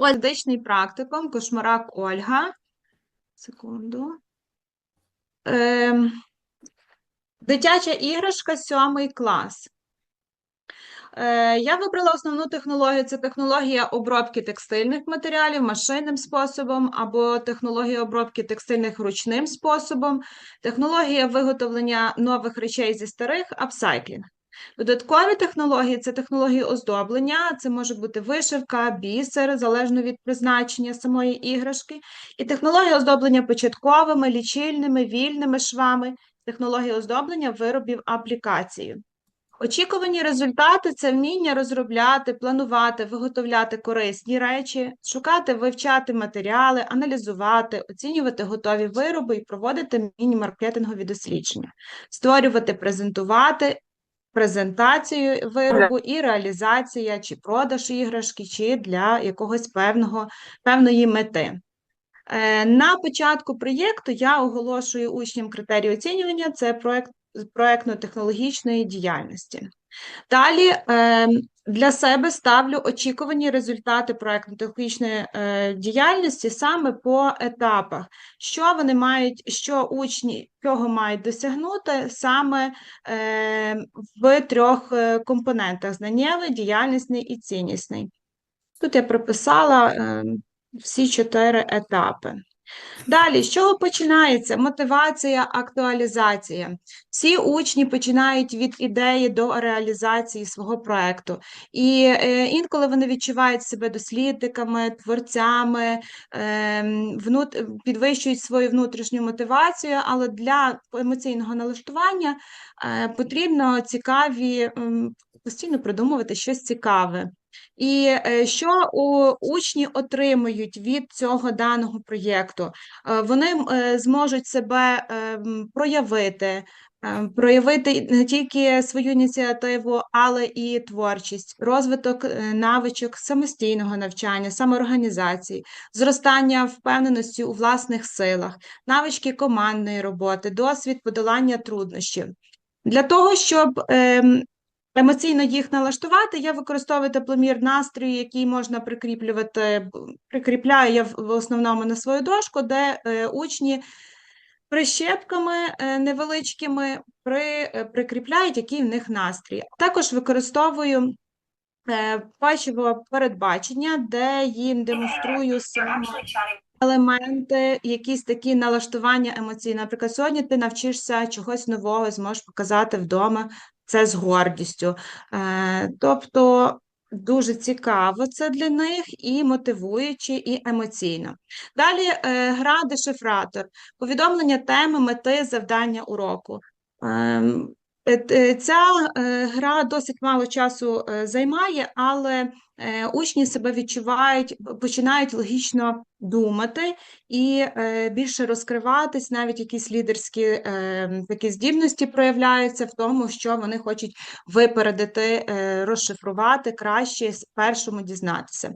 Медичний практикум, кошмарак Ольга. Секунду. Ем, дитяча іграшка, сьомий клас. Е, Я вибрала основну технологію. Це технологія обробки текстильних матеріалів машинним способом, або технологія обробки текстильних ручним способом, технологія виготовлення нових речей зі старих апсайклінг. Додаткові технології це технології оздоблення, це може бути вишивка, бісер, залежно від призначення самої іграшки, і технологія оздоблення початковими, лічильними, вільними швами, технологія оздоблення виробів аплікацією. Очікувані результати це вміння розробляти, планувати, виготовляти корисні речі, шукати, вивчати матеріали, аналізувати, оцінювати готові вироби і проводити міні-маркетингові дослідження, створювати, презентувати презентацію виробу і реалізація чи продаж іграшки, чи для якогось певного, певної мети. Е, На початку проєкту я оголошую учням критерії оцінювання це проект проектно-технологічної діяльності. Далі е, для себе ставлю очікувані результати проектно-технологічної е, діяльності саме по етапах, що вони мають, що учні чого мають досягнути саме е, в трьох е, компонентах: знаннєвий, діяльнісний і ціннісний. Тут я прописала всі чотири етапи. Далі, з чого починається? Мотивація, актуалізація. Всі учні починають від ідеї до реалізації свого проекту. І е, інколи вони відчувають себе дослідниками, творцями, е, внут... підвищують свою внутрішню мотивацію, але для емоційного налаштування е, потрібно цікаві, м, постійно придумувати щось цікаве. І е, що учні отримують від цього даного проєкту? Е, Вони е, зможуть себе проявити, проявити не тільки свою ініціативу, але і творчість, розвиток навичок самостійного навчання, самоорганізації, зростання впевненості у власних силах, навички командної роботи, досвід подолання труднощів. Для того, щоб ем, емоційно їх налаштувати, я використовую тепломір настрою, який можна прикріплювати, прикріпляю я в основному на свою дошку, де е, учні прищепками е, невеличкими при, е, прикріпляють, який в них настрій. Також використовую печиво передбачення, де їм демонструю саме елементи, якісь такі налаштування емоційні. Наприклад, сьогодні ти навчишся чогось нового, зможеш показати вдома це з гордістю. Е, Тобто дуже цікаво це для них і мотивуюче, і емоційно. Далі е, гра дешифратор, повідомлення теми, мети, завдання уроку. Ем, е, Ця гра досить мало часу займає, але учні себе відчувають, починають логічно думати і е, більше розкриватись, навіть якісь лідерські е, такі здібності проявляються в тому, що вони хочуть випередити, е, розшифрувати краще, першому дізнатися.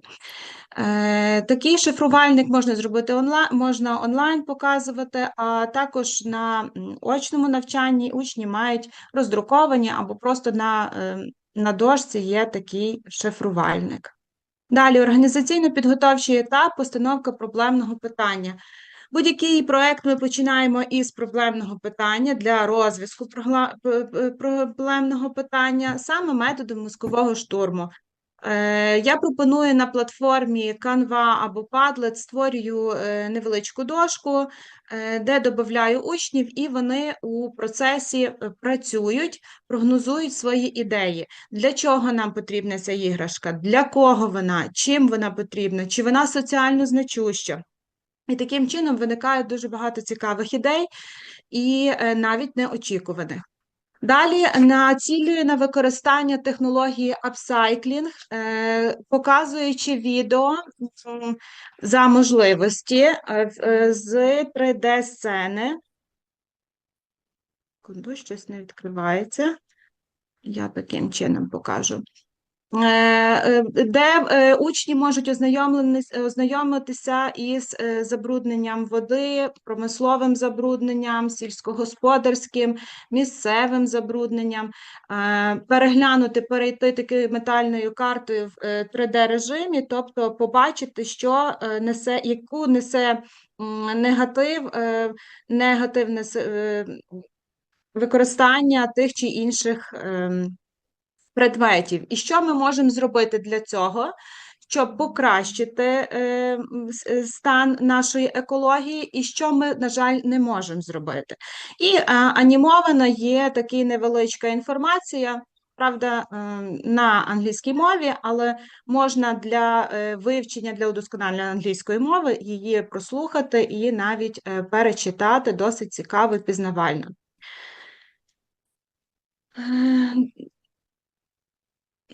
Е, Такий шифрувальник можна зробити онлайн, можна онлайн показувати, а також на очному навчанні учні мають роздруковані або просто на, е, на дошці є такий шифрувальник. Далі організаційно-підготовчий етап, постановка проблемного питання. Будь-який проект ми починаємо із проблемного питання для розв'язку проблемного питання саме методом мозкового штурму. Е, Я пропоную на платформі Canva або Padlet, створюю е, невеличку дошку, е, де додаю учнів, і вони у процесі працюють, прогнозують свої ідеї. Для чого нам потрібна ця іграшка? Для кого вона? Чим вона потрібна? Чи вона соціально значуща? І таким чином виникає дуже багато цікавих ідей і навіть неочікуваних. Далі націлює на використання технології апсайклінг, е, показуючи відео за можливості е, е, з 3D-сцени. Секунду, щось не відкривається. Я таким чином покажу. Е, е, де е, учні можуть ознайомитися із забрудненням води, промисловим забрудненням, сільськогосподарським, місцевим забрудненням, переглянути, перейти таки метальною картою в 3D-режимі, тобто побачити, що несе, яку несе негатив, негативне використання тих чи інших ем, предметів. І що ми можемо зробити для цього, щоб покращити е, е, стан нашої екології, і що ми, на жаль, не можемо зробити. І е, анімовано є така невеличка інформація. Правда, на англійській мові, але можна для вивчення, для удосконалення англійської мови її прослухати і навіть перечитати досить цікаво і пізнавально.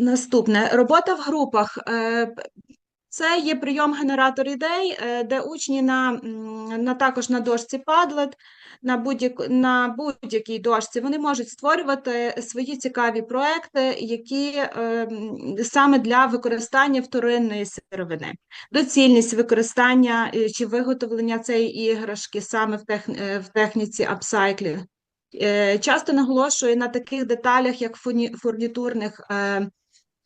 Наступне робота в групах. Е, Це є прийом генератор ідей, е, де учні на, на також на дошці Padlet, на будь-яку на будь-якій дошці вони можуть створювати свої цікаві проекти, які е, саме для використання вторинної сировини. Доцільність використання е, чи виготовлення цієї іграшки саме в, тех, в техніці апсайклінг. Часто наголошую на таких деталях, як фурнітурних е,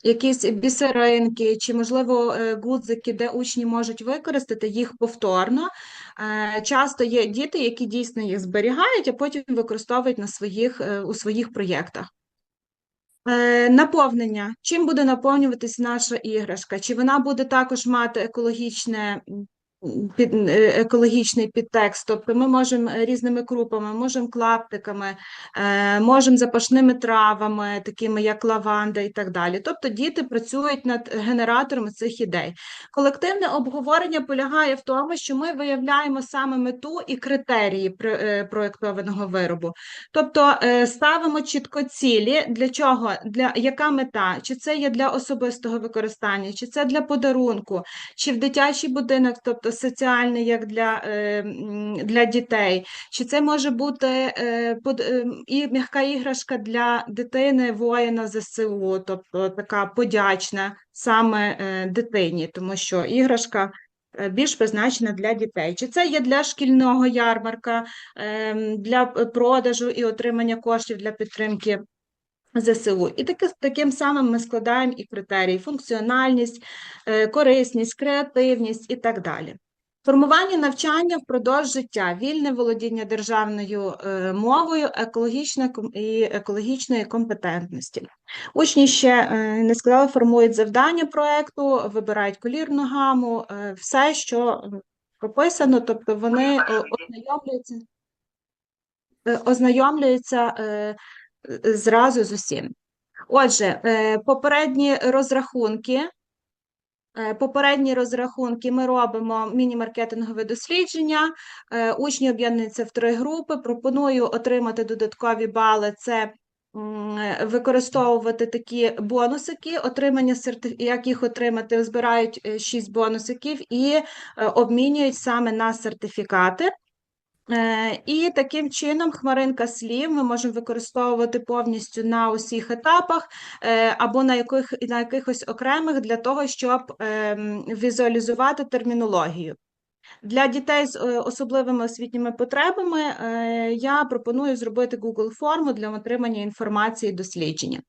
якісь бісеринки, чи, можливо, е, гудзики, де учні можуть використати їх повторно. Е, Часто є діти, які дійсно їх зберігають, а потім використовують на своїх, е, у своїх проєктах. Наповнення. Чим буде наповнюватись наша іграшка? Чи вона буде також мати екологічне, під, е, екологічний підтекст? Тобто ми можемо різними крупами, можемо клаптиками, е, можемо запашними травами, такими як лаванда і так далі. Тобто діти працюють над генераторами цих ідей. Колективне обговорення полягає в тому, що ми виявляємо саме мету і критерії про- е, проєктованого виробу. Тобто ставимо чітко цілі, для чого, для яка мета, чи це є для особистого використання, чи це для подарунку, чи в дитячий будинок, тобто соціальний, як для, е, для дітей, чи це може бути е, е, і м'яка іграшка для дитини воїна ЗСУ, тобто така подячна саме дитині, тому що іграшка більш призначена для дітей. Чи це є для шкільного ярмарка, ем, для продажу і отримання коштів для підтримки ЗСУ. І таки, таким самим ми складаємо і критерії: функціональність, е, корисність, креативність і так далі. Формування навчання впродовж життя, вільне володіння державною е, мовою, екологічна і екологічної компетентності. Учні ще е, не сказали, формують завдання проекту, вибирають колірну гаму, все, що прописано, тобто вони ознайомлюються, ознайомлюються зразу з усім. Отже, е, попередні розрахунки. Е, Попередні розрахунки ми робимо міні-маркетингове дослідження. Е, Учні об'єднуються в три групи. Пропоную отримати додаткові бали. Це використовувати такі бонусики, отримання сертиф... як їх отримати, збирають 6 бонусиків і обмінюють саме на сертифікати. Е, І таким чином хмаринка слів ми можемо використовувати повністю на усіх етапах е, або на яких, на якихось окремих для того, щоб ем, візуалізувати термінологію. Для дітей з е, особливими освітніми потребами я пропоную зробити Google форму для отримання інформації і дослідження.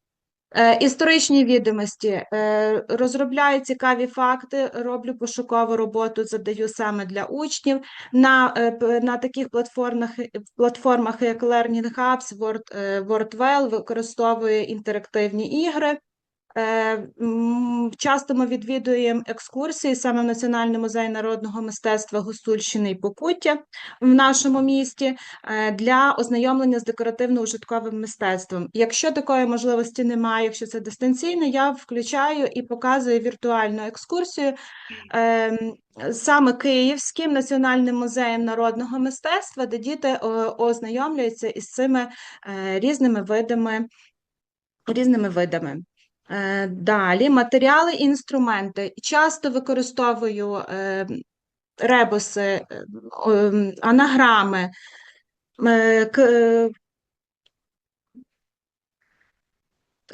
Е, Історичні відомості. Е, Розробляю цікаві факти, роблю пошукову роботу, задаю саме для учнів. На, е, на таких платформах, платформах, як Learning Hubs, Word, використовую інтерактивні ігри. Е, Часто ми відвідуємо екскурсії саме в Національний музей народного мистецтва Гуцульщини і Покуття в нашому місті е, для ознайомлення з декоративно-ужитковим мистецтвом. Якщо такої можливості немає, якщо це дистанційно, я включаю і показую віртуальну екскурсію ем, саме Київським національним музеєм народного мистецтва, де діти ознайомлюються із цими е, різними видами різними видами. Е, Далі матеріали і інструменти. Часто використовую е, ребуси, е, ем, анаграми, е, к-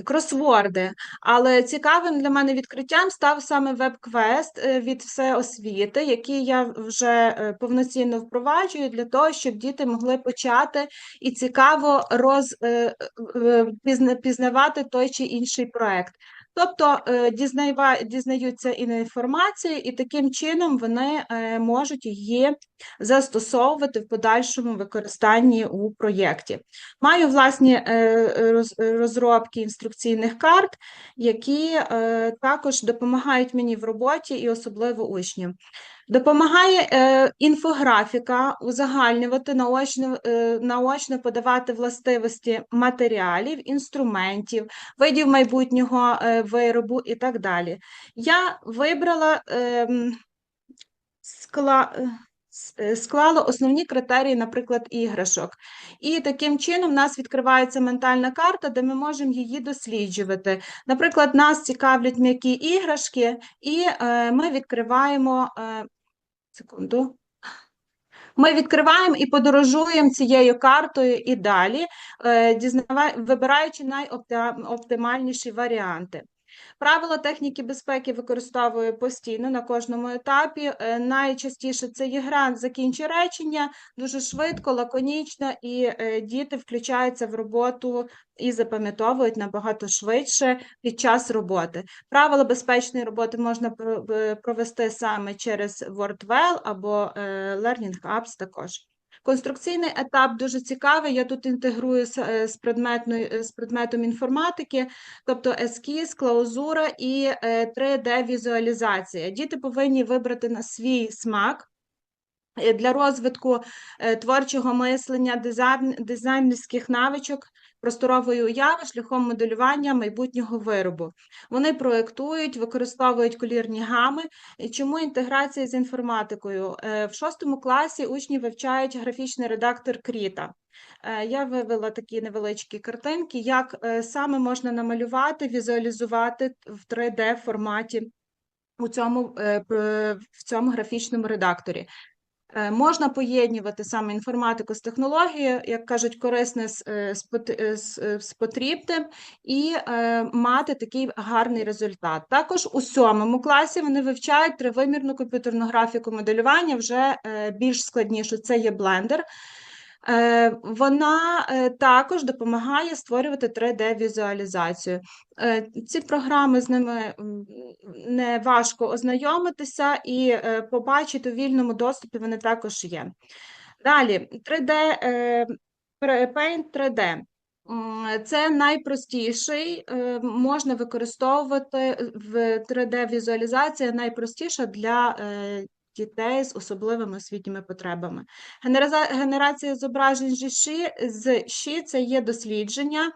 кросворди. Але цікавим для мене відкриттям став саме веб-квест е, від всеосвіти, який я вже е, повноцінно впроваджую для того, щоб діти могли почати і цікаво роз, е, той чи інший проект. Тобто е, дізнаються і інформацію, і таким чином вони е, можуть її застосовувати в подальшому використанні у проєкті. Маю власні е, розробки інструкційних карт, які також допомагають мені в роботі і особливо учням. Допомагає е, інфографіка узагальнювати, наочно, е, наочно подавати властивості матеріалів, інструментів, видів майбутнього е, виробу і так далі. Я вибрала ем, скла... е, е, склала основні критерії, наприклад, іграшок. І таким чином в нас відкривається ментальна карта, де ми можемо її досліджувати. Наприклад, нас цікавлять м'які іграшки, і е, ми відкриваємо. Секунду. Ми відкриваємо і подорожуємо цією картою і далі, е, вибираючи найоптимальніші варіанти. Правила техніки безпеки використовую постійно на кожному етапі. Е, Найчастіше це є гра «Закінчи речення, дуже швидко, лаконічно, і е, діти включаються в роботу і запам'ятовують набагато швидше під час роботи. Правила безпечної роботи можна е, провести саме через WordWell або Learning Apps також. Конструкційний етап дуже цікавий. Я тут інтегрую з, е, з, предметною, е, з предметом інформатики, тобто ескіз, клаузура і 3D-візуалізація. Діти повинні вибрати на свій смак. е, Для розвитку е, творчого мислення, дизайн, дизайнерських навичок, просторової уяви шляхом моделювання майбутнього виробу. Вони проєктують, використовують колірні гами. І Чому інтеграція з інформатикою? Е, В шостому класі учні вивчають графічний редактор Кріта. Е, Я вивела такі невеличкі картинки, як е, саме можна намалювати, візуалізувати в 3D форматі у цьому, в цьому графічному редакторі. Е, Можна поєднувати саме інформатику з технологією, як кажуть, корисне з, е, е, потрібним, і мати такий гарний результат. Також у сьомому класі вони вивчають тривимірну комп'ютерну графіку моделювання, вже більш складніше. Це є блендер. Е, Вона е, також допомагає створювати 3D-візуалізацію. Е, Ці програми з ними не важко ознайомитися і побачити у вільному доступі вони також є. Далі 3D, е, Paint 3D. Це найпростіший, можна використовувати в 3D-візуалізація найпростіша для дітей з особливими освітніми потребами. Генерація зображень ШІ, з ШІ – це є дослідження.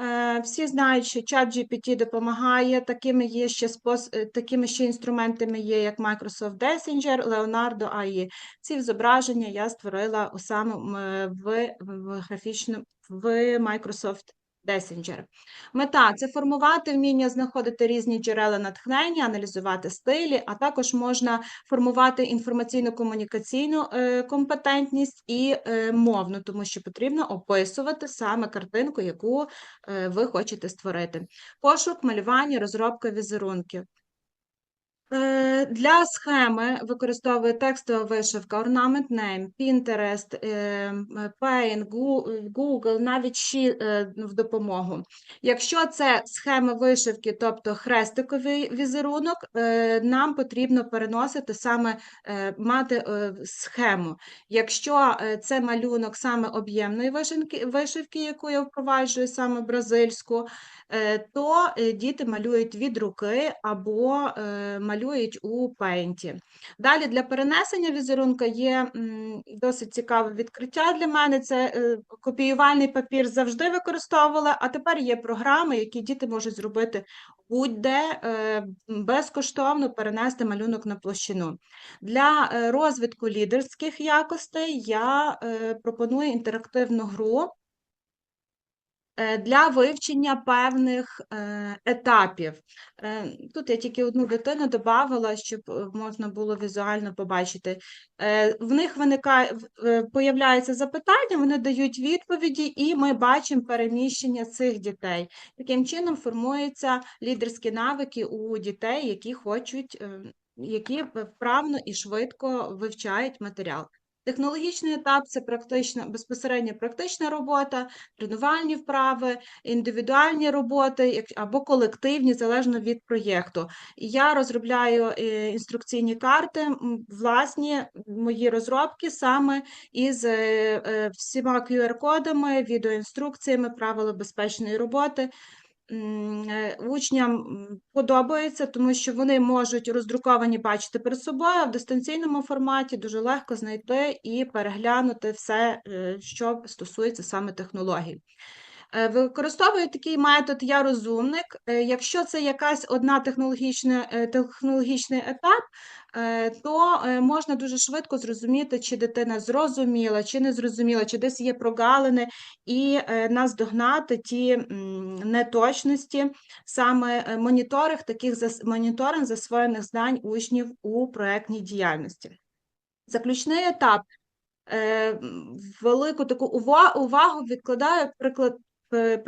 Е, Всі знають, що ChatGPT допомагає, такими є ще спос... е, такими ще інструментами є, як Microsoft Messenger, Leonardo AI. Ці зображення я створила у самому е, в, в графічному в Microsoft Messenger. Мета це формувати вміння знаходити різні джерела натхнення, аналізувати стилі, а також можна формувати інформаційно-комунікаційну е, компетентність і е, мовну, тому що потрібно описувати саме картинку, яку е, ви хочете створити. Пошук, малювання, розробка візерунків. Е, Для схеми використовую текстова вишивка, Ornament Name, Pinterest, е, Paint, Google, навіть ще в допомогу. Якщо це схема вишивки, тобто хрестиковий візерунок, е, нам потрібно переносити саме мати схему. Якщо це малюнок саме об'ємної вишивки, яку я впроваджую, саме бразильську, то діти малюють від руки або е, малюють у пейнті. Далі для перенесення візерунка є досить цікаве відкриття для мене. Це е, копіювальний папір завжди використовувала, а тепер є програми, які діти можуть зробити будь-де е, безкоштовно перенести малюнок на площину. Для е, розвитку лідерських якостей я пропоную інтерактивну гру. Е, для вивчення певних е, етапів. Е, Тут я тільки одну дитину додавала, щоб можна було візуально побачити. В них виникає появляється запитання, вони дають відповіді, і ми бачимо переміщення цих дітей. Таким чином формуються лідерські навики у дітей, які хочуть, які вправно і швидко вивчають матеріал. Технологічний етап це практична, безпосередньо практична робота, тренувальні вправи, індивідуальні роботи або колективні, залежно від проєкту. Я розробляю е, інструкційні карти, власні мої розробки саме із е, е, всіма QR-кодами, відеоінструкціями, правила безпечної роботи. Е, Учням подобається, тому що вони можуть роздруковані бачити перед собою, а в дистанційному форматі дуже легко знайти і переглянути все, е, що стосується саме технологій. Е, Використовую такий метод Я розумник. Е, Якщо це якась одна технологічна, е, технологічний етап, то можна дуже швидко зрозуміти, чи дитина зрозуміла, чи не зрозуміла, чи десь є прогалини, і наздогнати ті неточності, саме моніторинг таких моніторинг засвоєних знань учнів у проектній діяльності. Заключний етап велику таку увагу відкладаю, е,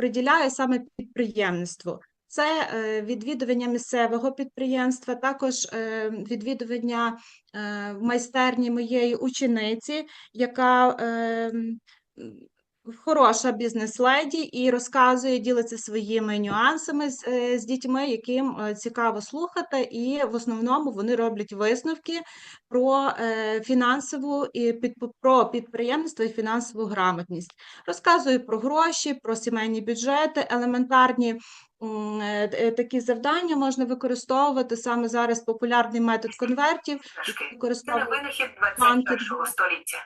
саме підприємництву. Це е, відвідування місцевого підприємства, також е, відвідування в майстерні моєї учениці, яка хороша бізнес-леді і розказує, ділиться своїми нюансами з, е, з дітьми, яким е, цікаво слухати, і в основному вони роблять висновки про е, фінансову і під, про підприємництво і фінансову грамотність. Розказую про гроші, про сімейні бюджети, елементарні такі завдання можна використовувати саме зараз популярний метод конвертів. Це винахід банки 21 століття.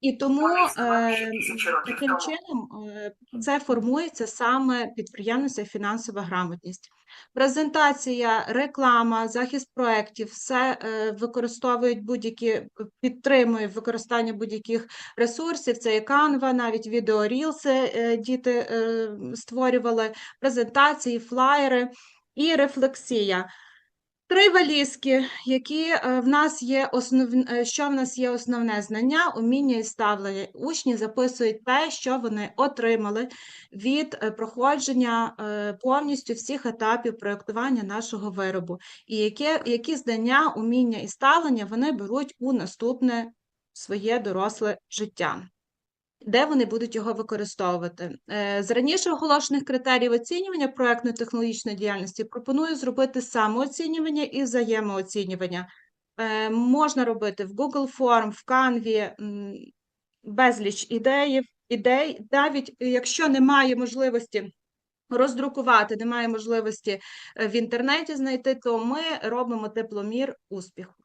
І тому ще е, таким чином е, це формується саме підприємництво і фінансова грамотність. Презентація, реклама, захист проєктів, все е, використовують будь-які, підтримує використання будь-яких ресурсів. Це і Canva, навіть відеорілси діти створювали, презентації, флаєри і рефлексія. Три валізки, які е, в нас є основ... е, що в нас є основне знання, уміння і ставлення. Учні записують те, що вони отримали від е, проходження повністю всіх етапів проєктування нашого виробу. І яке, які знання, уміння і ставлення вони беруть у наступне своє доросле життя. Де вони будуть його використовувати? Е, З раніше оголошених критеріїв оцінювання проєктно-технологічної діяльності пропоную зробити самооцінювання і взаємооцінювання. Е, Можна робити в Google Form, в Canva, безліч ідеїв, ідей, навіть якщо немає можливості роздрукувати, немає можливості е, в інтернеті знайти, то ми робимо тепломір успіху.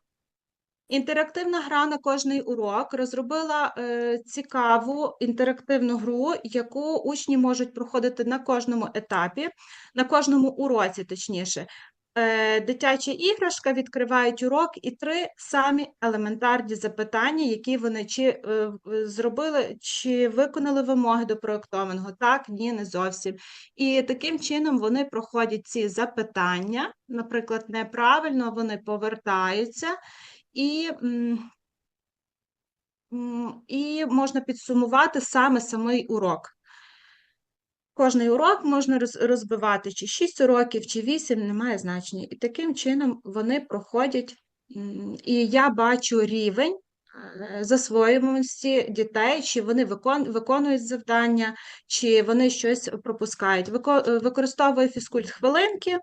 Інтерактивна гра на кожний урок розробила е, цікаву інтерактивну гру, яку учні можуть проходити на кожному етапі, на кожному уроці, точніше. Е, дитяча іграшка відкривають урок і три самі елементарні запитання, які вони чи е, зробили, чи виконали вимоги до проєктованого. Так, ні, не зовсім. І таким чином вони проходять ці запитання, наприклад, неправильно, вони повертаються. І, і можна підсумувати саме самий урок. Кожний урок можна роз- розбивати чи 6 уроків, чи 8, немає значення. І таким чином вони проходять, і я бачу рівень е, засвоюваності дітей, чи вони виконують завдання, чи вони щось пропускають. Використовую фізкульт хвилинки.